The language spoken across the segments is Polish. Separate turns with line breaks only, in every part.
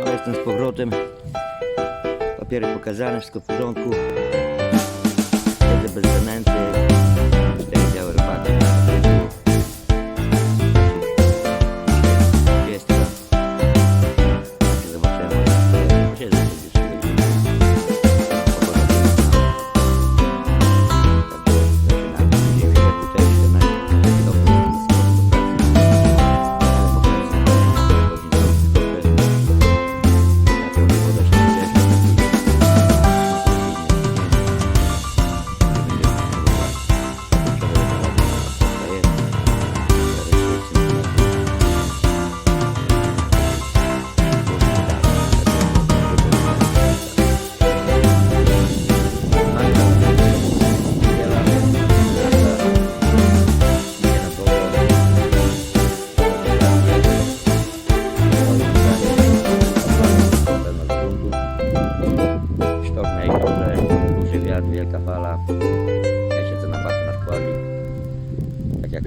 No jestem z powrotem. Papiery pokazane, wszystko w porządku. Siedzę bez zanęty.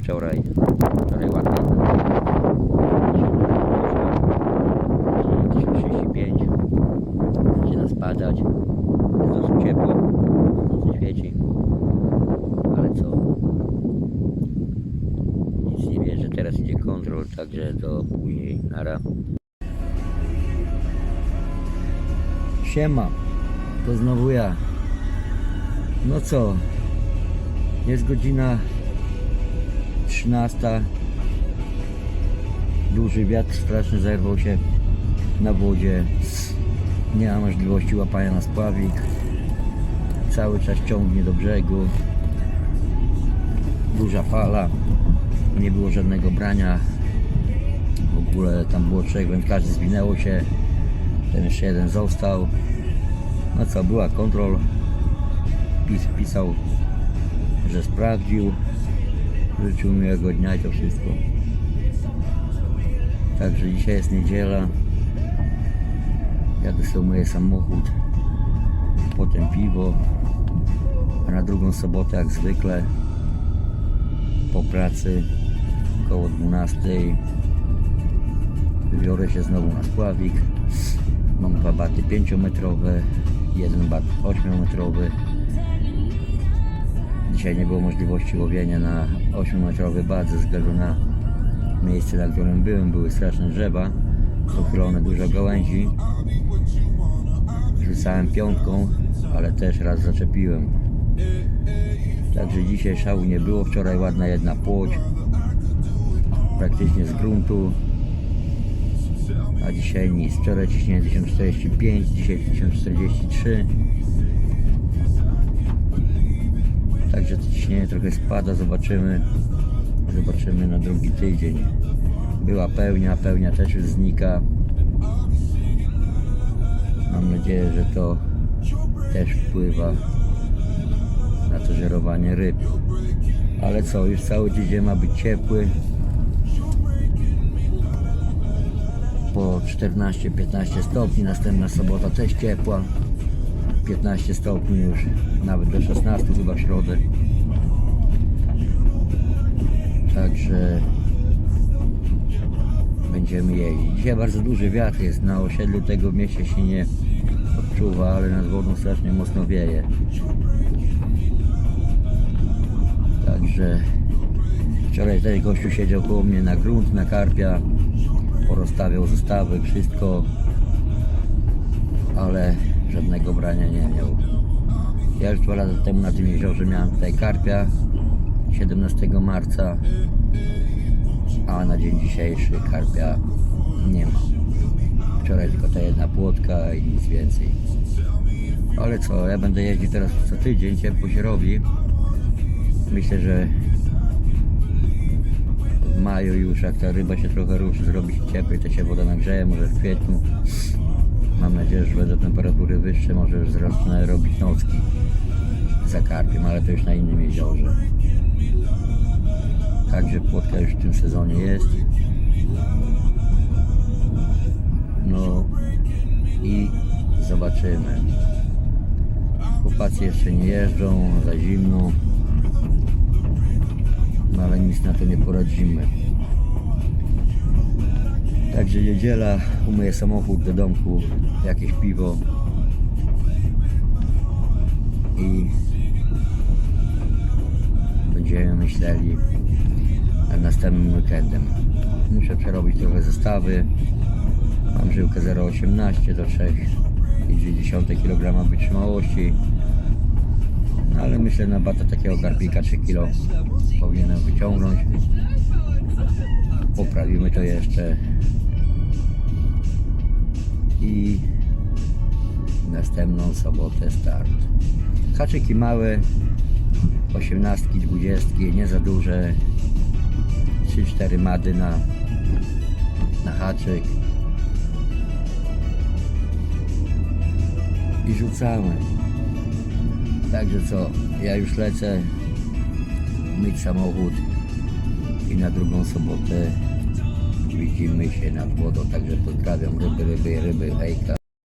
Wczoraj. Wczoraj ładnie. 35. Zaczyna spadać. Jest dosyć ciepło. Słońce świeci. Ale co? Nic nie wierzę. Teraz idzie kontrol, także do później. Nara. Siema, to znowu ja. No co, jest godzina 13. Duży wiatr straszny zerwał się na wodzie. Nie ma możliwości łapania na spławik. Cały czas ciągnie do brzegu. Duża fala. Nie było żadnego brania. W ogóle tam było trzech wędkarzy, zwinęło się. Ten jeszcze jeden został. No co, była kontrol. Pis, pisał, że sprawdził. Życzył miłego dnia i to wszystko. Także dzisiaj jest niedziela. Jadę sobie myję samochód. Potem piwo. A na drugą sobotę jak zwykle po pracy koło 12 wybiorę się znowu na spławik. Mam dwa baty 5-metrowe, jeden bat 8-metrowy. Dzisiaj nie było możliwości łowienia na 8-metrowy bat ze względu na miejsce, na którym byłem. Były straszne drzewa, pochylone dużo gałęzi. Rzucałem piątką, ale też raz zaczepiłem. Także dzisiaj szału nie było. Wczoraj ładna jedna płoć, praktycznie z gruntu a dzisiaj nic. Wczoraj ciśnienie 1045, dzisiaj 1043. Także to ciśnienie trochę spada, zobaczymy. Zobaczymy na drugi tydzień. Była pełnia, pełnia też już znika. Mam nadzieję, że to też wpływa na to żerowanie ryb. Ale co, już cały tydzień ma być ciepły. po 14-15 stopni, następna sobota też ciepła, 15 stopni już, nawet do 16 chyba w środę. Także będziemy jeździć. Dzisiaj bardzo duży wiatr jest, na osiedlu tego mieście się nie odczuwa, ale nad wodą strasznie mocno wieje. Także wczoraj też gościu siedział koło mnie na grunt, na karpia, porozstawiał zestawy, wszystko, ale żadnego brania nie miał. Ja już dwa lata temu na tym jeziorze miałem tutaj karpia 17 marca, a na dzień dzisiejszy karpia nie ma. Wczoraj tylko ta jedna płotka i nic więcej. Ale co, ja będę jeździł teraz co tydzień, ciepło się robi. Myślę, że w maju już jak ta ryba się trochę ruszy, zrobi się cieplej, to się woda nagrzeje, może w kwietniu. Nadzieję, że będą temperatury wyższe, może już zacznę robić nocki za karpiem, ale to już na innym jeziorze. Także płotka już w tym sezonie jest. No i zobaczymy. Chłopacy jeszcze nie jeżdżą, za zimno. No ale nic na to nie poradzimy. Także niedziela, umyję samochód do domku, jakieś piwo i będziemy myśleli nad następnym weekendem. Muszę przerobić trochę zestawy. Mam żyłkę 0,18 do 3,2 kg wytrzymałości. No ale myślę na bata takiego karpika 3 kg powinienem wyciągnąć. Poprawimy to jeszcze. I następną sobotę start. Haczyki małe, osiemnastki, dwudziestki, nie za duże. 3-4 mady na, na haczyk. I rzucamy. Także co, ja już lecę myć samochód i na drugą sobotę widzimy się nad wodą. Także pozdrawiam ryby, ryby, ryby, hejka.